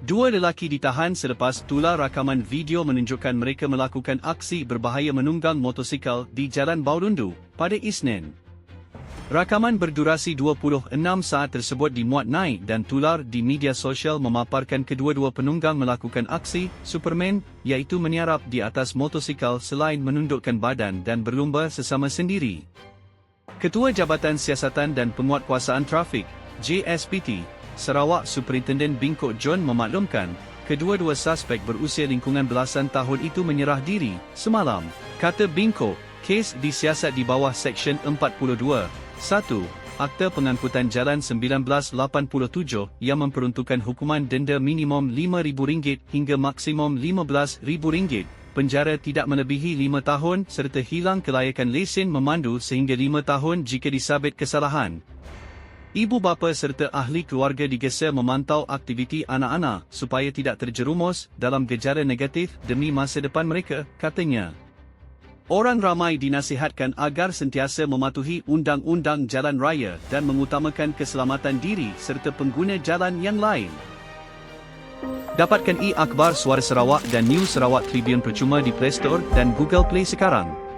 Dua lelaki ditahan selepas tular rakaman video menunjukkan mereka melakukan aksi berbahaya menunggang motosikal di Jalan Baurundu pada Isnin. Rakaman berdurasi 26 saat tersebut dimuat naik dan tular di media sosial memaparkan kedua-dua penunggang melakukan aksi Superman iaitu meniarap di atas motosikal selain menundukkan badan dan berlumba sesama sendiri. Ketua Jabatan Siasatan dan Penguatkuasaan Trafik, JSPT, Sarawak Superintenden Bingkok John memaklumkan, kedua-dua suspek berusia lingkungan belasan tahun itu menyerah diri semalam. Kata Bingkok, kes disiasat di bawah Seksyen 42, 1. Akta Pengangkutan Jalan 1987 yang memperuntukkan hukuman denda minimum RM5,000 hingga maksimum RM15,000 penjara tidak melebihi 5 tahun serta hilang kelayakan lesen memandu sehingga 5 tahun jika disabit kesalahan. Ibu bapa serta ahli keluarga digesa memantau aktiviti anak-anak supaya tidak terjerumus dalam gejala negatif demi masa depan mereka, katanya. Orang ramai dinasihatkan agar sentiasa mematuhi undang-undang jalan raya dan mengutamakan keselamatan diri serta pengguna jalan yang lain. Dapatkan e-akhbar Suara Sarawak dan News Sarawak Tribune percuma di Play Store dan Google Play sekarang.